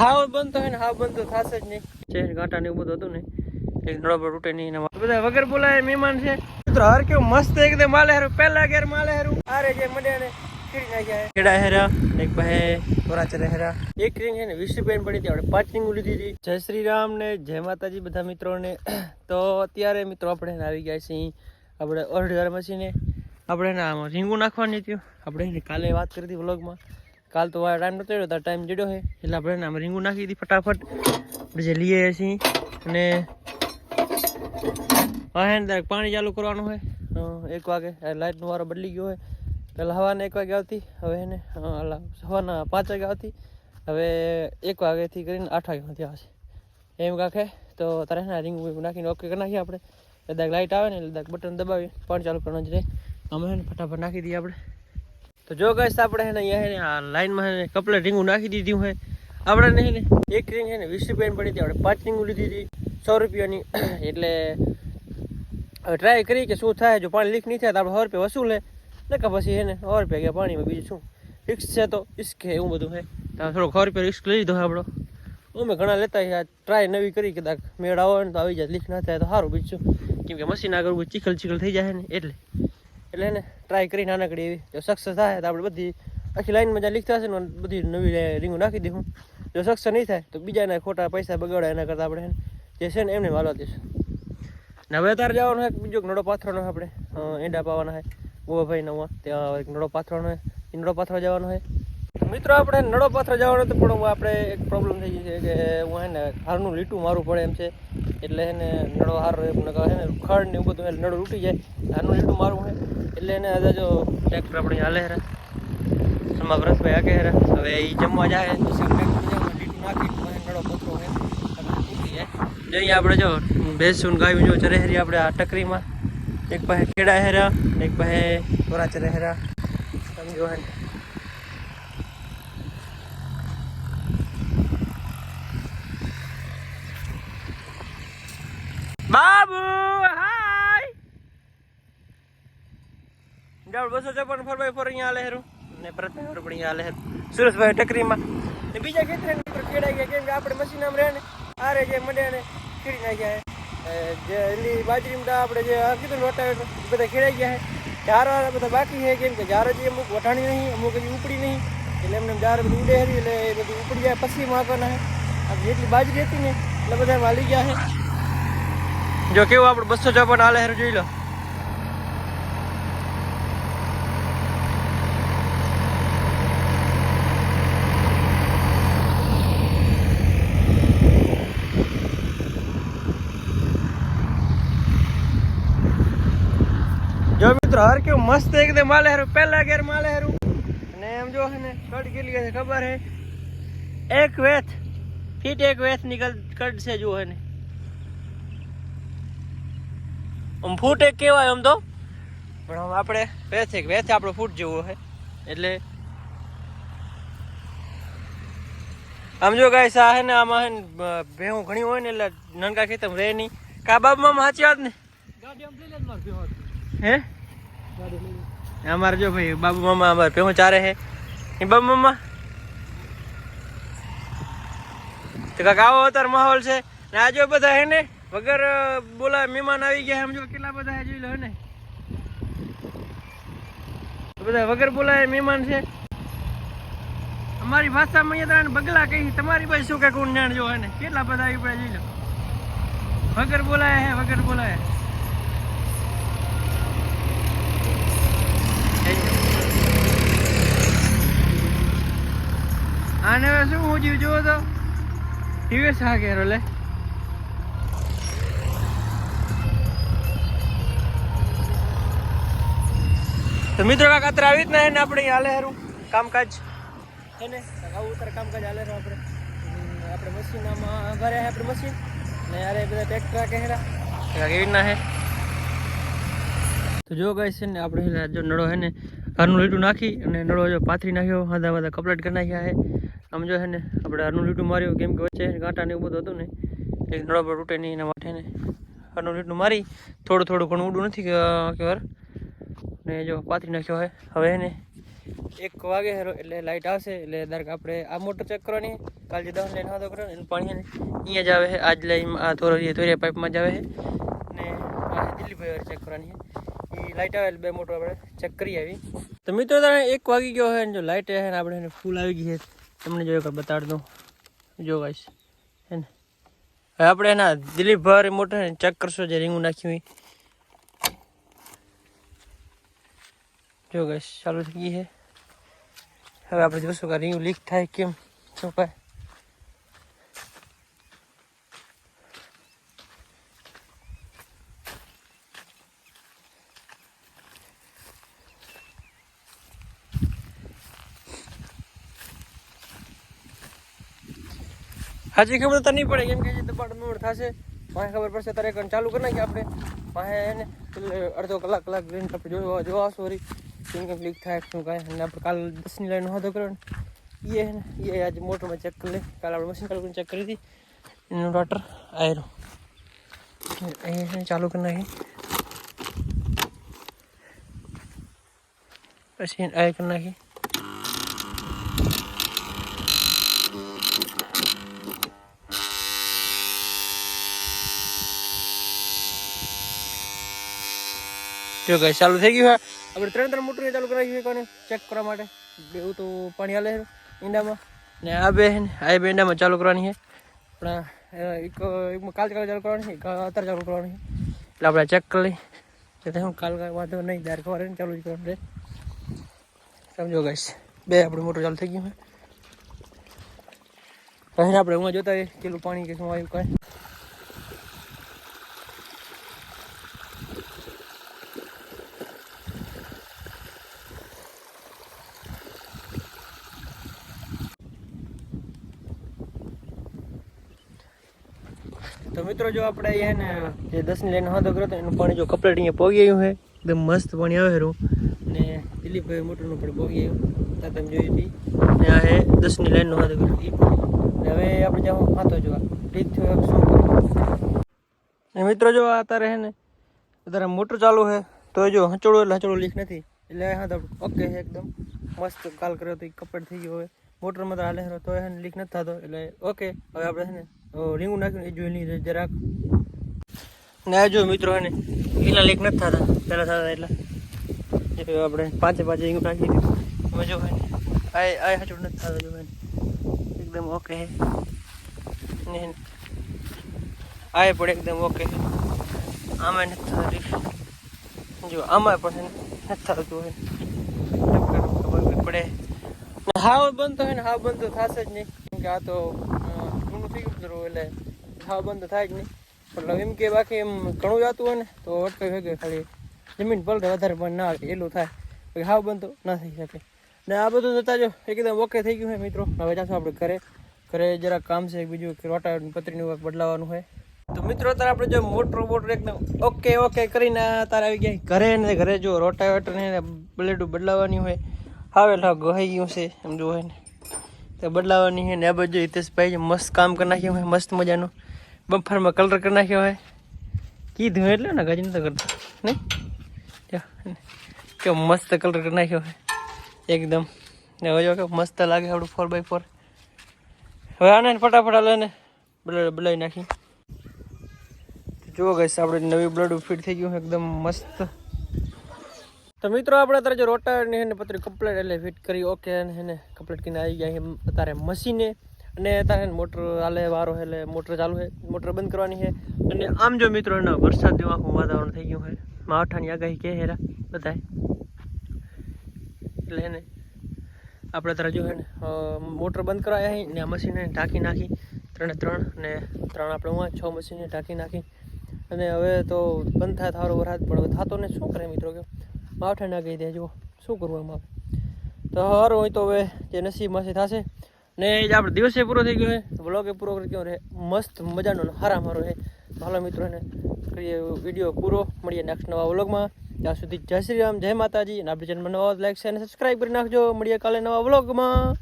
હાવ બંધ હોય ને હાવ બંધ થશે જ નહીં. ચેન કાંટા ને એવું બધું હતું ને એક નળો પર તૂટે નહીં બધા વગર બોલાય, મહેમાન છે. મિત્રો, હર કેવું મસ્ત એકદમ માલે હેરું પહેલા ઘેર માલે હેરું આરે જે મળ્યા ને ખીડી હેરા એક પાસે થોરા હેરા એક રિંગ છે ને વીસ પડી હતી, આપણે પાંચ રિંગ લીધી હતી. જય શ્રી રામ ને જય માતાજી બધા મિત્રોને. તો અત્યારે મિત્રો આપણે આવી ગયા છીએ, આપણે અઢાર મશીને આપણે રીંગું નાખવાની હતી. આપણે કાલે વાત કરી હતી વ્લોગમાં. કાલ તો આ ટાઈમ નતો રહ્યો ટાઈમ જડ્યો છે એટલે આપણે આમાં રીંગું નાખી દીધી ફટાફટ. જે લઈએ છીએ. અને હા હે ને પાણી ચાલુ કરવાનું હોય એક વાગે. લાઇટનો વારો બદલી ગયો હોય પહેલાં હવાના એક વાગે આવતી. હવે એને સવારના પાંચ વાગે આવતી. હવે એક વાગેથી કરીને આઠ વાગ્યા સુધી આવશે એમ કાંખે તો તારે ના રીંગ નાખીને ઓકે કરી નાખીએ આપણે. લદાખ લાઇટ આવે ને લદાખ બટન દબાવી પાણી ચાલુ કરવાનું જ રહે. અમે ફટાફટ નાખી દઈએ આપણે. તો જો ગઈશ આપણે હે ને અહીંયા હે ને આ લાઈનમાં હે કપલે રીંગું નાખી દીધું હોય આપણે હે ને એક રીંગ હે ને વીસ રૂપિયાની પડી હતી. આપણે પાંચ રીંગું લીધી હતી, સો રૂપિયાની. એટલે, હવે ટ્રાય કરી કે શું થાય. જો પાણી લીક નહીં થાય તો આપણે સો રૂપિયા વસૂલે. કે પછી હે ને સો રૂપિયા ગયા પાણીમાં. બીજું શું? રિક્સ છે તો રિસ્ક છે, એવું બધું હે. તો થોડોક સો રૂપિયા રિસ્ક લઈ લીધો છે આપણો. અમે ઘણા લેતા આ ટ્રાય નવી કરી કદાચ મેળ આવો ને તો આવી જાય. લીક ના થાય તો સારું બીજું કેમ કે મશીન આગળ ચીખલ ચીખલ થઈ જાય ને, એટલે. એટલે ને ટ્રાય કરી નાનકડી એવી. જો સક્સેસ થાય તો આપણે બધી આખી લાઈનમાં જ્યાં લીખતા હશે ને બધી નવી રીંગો નાખી દઈશું. જો સક્સેસ નહીં થાય તો બીજાના ખોટા પૈસા બગાડે એના કરતાં આપણે જે છે ને એમને વાળવા દઈશું. ને હવે તારે જવાનું હોય બીજો નડો પાથરવાનો આપણે. એંડા પાવાના હોય ગોવાભાઈ નવા ત્યાં એક નડો પાથરવાનો હોય એ નડો પાથરવા જવાનો હોય મિત્રો, આપણે નડો પાથર જવાનો હતો, પણ આપણે એક પ્રોબ્લેમ થઈ ગઈ છે કે હું હે ને હારનું લીટું મારવું પડે એમ છે. એટલે એને નડો હાર એમ નકા હે ને ખડ ને એવું બધું નડો તૂટી જાય. હારનું લીટું મારવું હોય એટલે એને આજે જો ટ્રેક્ટર આપણે હાલે હેરા સમા વ્રતભાઈ આગે હેરા હવે એ જમવા જાય તો સાહેબ ટ્રેક્ટર જાય લીટું નાખી પછી નડો પથરો હોય. તૂટી જાય જો અહીંયા આપણે જો બેસું ગાયું જો ચરે હેરી આપણે આ ટકરીમાં. એક પાસે કેળા હેરા એક પાસે કોરા ચરે હેરા સમજો હે બાબુ હાય જાવ બસો ચોપન ફોર બાય ફોર અહીંયા હાલે હેરું. ને પ્રથમ હેરું પણ અહીંયા હાલે હેરું. સુરેશભાઈ ટકરીમાં ને બીજા ખેતરે ખેડાઈ ગયા, કેમ કે આપણે મશીન આમ રહે ને આરે જે મંડે ને ખેડી નાખ્યા જે એની બાજરીમાં આપણે જે કીધું લોટા બધા ખેડાઈ ગયા છે વાળા બધા બાકી છે કેમ કે જાર જે અમુક વટાણી નહીં, અમુક હજી ઉપડી નહીં, એટલે એમને જાર બધું ઉડે હરી, એટલે એ બધું ઉપડી જાય, પછી માગવાના છે જેટલી બાજરી હતી ને, એટલે બધા વાલી ગયા છે જો કેવું, આપણે બસો ચોપન હાલે હેરું, જોઈ લો જો મિત્રો હર કેવું મસ્ત એકદમ માલે હારું પહેલા ઘેર માલે હારું અને એમ જો છે ને કટ કેટલી છે ખબર હે? એક વેથ ફીટ એક વેથ નીકળ કડ છે જો હે ને. આમ ફૂટ એક કહેવાય આમ તો. પણ આમ આપણે વેથ એક વેથ આપણો ફૂટ જેવો છે એટલે આમ જો ગાય હે ને આમાં હે ને ભેહું ઘણી હોય ને એટલે નનકા ખેતમ રહે નહીં. કા બાબમાં સાચી વાત ને? હે? અમારે જો ભાઈ, બાબુ મામા અમારે ભેહું ચારે હે એ બાબુ મામા? તો કાંક આવો અત્યારે માહોલ છે. ને આ બધા હે ને, વગર બોલા મહેમાન આવી ગયા સમજો કેટલા બધા જોઈ લો ને? બધા વગર બોલાય, મહેમાન છે. અમારી ભાષામાં અહીંયા તને બગલા કહી તમારી પાસે શું કે કોણ જાણ જો હે ને? કેટલા બધા આવી પડે જોઈ લો. વગર બોલાય હે વગર બોલાય આને હવે શું હું જીવ જોવો તો? ટીવીએસ હા ઘેરો લે. તો મિત્રો કાંક અત્યારે આવી રીતના એને આપણે હાલે હારું કામકાજ. છે ને? આવું અત્યારે કામકાજ હાલે રહ્યું આપણે. આપણે મશીન આમાં ભરે આપણે મશીન ને યારે બધા ટ્રેક્ટર કહેરા. કેવી રીતના હે. તો જો ગઈ છે ને આપણે જો નળો હે ને ઘરનું લીટું નાખી અને નળો જો પાથરી નાખ્યો હાદા બધા કપલેટ કરી નાખ્યા છે આમ જો છે ને, આપણે હરનું લીટું માર્યું, કેમ કે વચ્ચે કાંટા ને એવું બધું હતું ને એક નળા પર તૂટે નહીં એના માટે ને. હરનું લીટું મારી, થોડું થોડું ઘણું ઉડું નથી કે વાર. ને જો પાથરી નાખ્યો હોય. હવે એને એક વાગે એટલે લાઇટ આવશે, એટલે ધારો આપણે આ મોટર ચેક કરવાની. કાલ જે દસ લઈને હાથો કરો એનું પાણી ને, અહીંયા જ આવે છે, આજ લઈ આ તોરિયા ધોરિયા પાઇપમાં જ આવે છે. ને આ દિલ્હીભાઈ વાર ચેક કરવાની છે. એ લાઇટ આવે એટલે બે મોટર આપણે ચેક કરી આવી. તો મિત્રો, તારે એક વાગી ગયો હોય ને, જો લાઇટ છે ને, આપણે ફૂલ આવી ગઈ છે. તમને જો એકવાર બતાડી દઉં. જો ગાઈશ હે ને? હવે આપણે એના દિલીપભાઈ મોટર છે ને ચેક કરશો જે રીંગું નાખ્યું હોય. જો ગાઈશ ચાલુ થઈ ગઈ છે. હવે આપણે જોશું કે રીંગું લીક થાય કેમ, શું કાંઈ હાજી ખબર તો નહીં પડે, કેમ કે દબાણ મૂળ થશે. પાસે ખબર પડશે તારે કણ ચાલુ કરી નાખીએ આપણે. પાસે એને અડધો કલાક કલાક લઈને આપણે જોવા જોવા સોરી કેમ કેમ લીક થાય શું કાંઈ. અને આપણે કાલ દસની લાઈન હતો કર્યો ને. એ એ આજે મોટરમાં ચેક કરી લે. કાલ આપણે મશીન કરીને ચેક કરી હતી. એનું વાટર આયરો. અહીંયા ચાલુ કરી નાખી. પછી આય કરી નાખી. જો ગાઈસ, ચાલુ થઈ ગયું હા આપણે ત્રણ ત્રણ મોટર ચાલુ કરાવી છે કોને? ચેક કરવા માટે. એવું તો પાણી હાલે ઈંડામાં. ને આ બે આ બે ઈંડામાં ચાલુ કરવાની છે. આપણા એક, એકમાં કાલ ચાલુ કરવાની છે અત્યારે ચાલુ કરવાની એટલે આપણે ચેક કરી લઈ એટલે હું કાલ કાંઈ વાંધો નહીં ત્યારે ખબર ચાલુ જ કરવાનું છે. સમજો ગઈશ બે આપણું મોટર ચાલુ થઈ ગયું છે. પછી આપણે હું જોતા હોઈએ કેટલું પાણી કે શું આવ્યું, કાંઈ. તો મિત્રો જો આપણે અહીંયા ને જે દસની લાઈન હાથો હતો, એનું પાણી જો કપલેટ અહીંયા પોગી ગયું છે. એકદમ મસ્ત પાણી આવે રહ્યું ને દિલીપભાઈ મોટરનું પણ પોગી ગયું. ત્યાં તમે જોઈ હતી. ને આ હે દસની લાઈનનો હાથો કર્યો ને હવે આપણે જાઉં હાથો જોવા. ઠીક થયો શું ને મિત્રો જો આ અત્યારે હે ને, અત્યારે મોટર ચાલુ છે. તો જો હંચોળું એટલે હંચોળું લીક નથી. એટલે હા તો ઓકે છે એકદમ. મસ્ત કાલ કર્યો તો કપડ થઈ ગયો હવે. મોટરમાં તો હાલે તો એને લીક નથી થતો. એટલે ઓકે હવે આપણે છે ને રીંગું નાખ્યું એ જોઈ લઈએ જરાક ને જો મિત્રો એને એટલા લીક નથી થતા. પહેલાં થતા એટલા. આપણે પાંચે પાંચે રીંગું નાખી દીધું. એમાં જો આ આ હચોડ નથી થતો જો એકદમ ઓકે ને આ પણ એકદમ ઓકે આમાં નથી થતું જો આમાં પણ નથી થતું હોય પડે. હાવ બંધ તો હે ને, હાવ બંધ તો થશે જ નહીં. કેમ કે આ તો જૂનું થઈ ગયું બધું એટલે હાવ બંધ તો થાય જ નહીં. મતલબ એમ કે બાકી એમ ઘણું જતું હોય ને, તો અટકાઈ શકે ખાલી જમીન પલટે વધારે પણ ના એટલું થાય. બાકી હાવ બંધ ના થઈ શકે. ને આ બધું જતા જો, એકદમ ઓકે થઈ ગયું છે મિત્રો. હવે જાશું આપણે ઘરે. ઘરે જરા કામ છે, બીજું કે રોટા પતરીનું બદલાવાનું હોય. તો મિત્રો અત્યારે આપણે જો મોટર બોટર એકદમ ઓકે ઓકે કરીને તારે આવી ગયા. ઘરે ને ઘરે જો રોટાવેટર ને બ્લેડું બદલાવાની હોય. હવે એટલે ગહાઈ ગયું છે, એમ જો હોય ને તો બદલાવાની છે ને આ બાજુ હિતેશભાઈ મસ્ત કામ કરી નાખ્યું હોય, મસ્ત મજાનું. બમ્ફરમાં કલર કરી નાખ્યો હોય. કીધું એટલે ને ગજ નથી કરતો. નહીં કેવો મસ્ત કલર કરી નાખ્યો હોય. એકદમ. ને હવે કે મસ્ત લાગે આપણું ફોર બાય ફોર હવે આને ફટાફટ હાલે ને બદલાવી નાખી. જુઓ ગઈશ આપણે નવી બ્લડ ફિટ થઈ ગયું એકદમ મસ્ત. તો મિત્રો, આપણે અત્યારે જે રોટરની એને પતરી કમ્પ્લેટ એટલે ફિટ કરી ઓકે અને એને કમ્પ્લેટ કરીને આવી ગયા અત્યારે મશીને અને અત્યારે મોટર હાલે, વારો એટલે મોટર ચાલુ છે મોટર બંધ કરવાની છે. અને આમ જો મિત્રો, એના વરસાદ જેવું આખું વાતાવરણ થઈ ગયું છે. માવઠાની આગાહી કે હેરા, બધાય. એટલે એને આપણે અત્યારે જો ને મોટર બંધ કરાયા છે ને આ મશીને ઢાંકી નાખી, ત્રણે ત્રણ ને ત્રણ આપણે હું છ મશીને ઢાંકી નાખી. અને હવે તો બંધ થાય થારો વરસાદ પણ થતો ને શું કરે મિત્રો કે માવઠા ના કહી દે જો શું કરવું એમાં? તો હારું હોય તો હવે જે નસીબમાંથી થશે. ને જે આપણે દિવસે પૂરો થઈ ગયો છે વ્લોગ પૂરો કરી ગયો રહે મસ્ત મજાનો હારા મારો તો હાલો મિત્રો એને કરીએ વીડિયો પૂરો. મળીએ નેક્સ્ટ નવા વ્લોગમાં ત્યાં સુધી જય શ્રી રામ, જય માતાજી. અને આપણી ચેનલમાં નવા લાઈક છે અને સબસ્ક્રાઈબ કરી નાખજો. મળીએ કાલે નવા વ્લોગમાં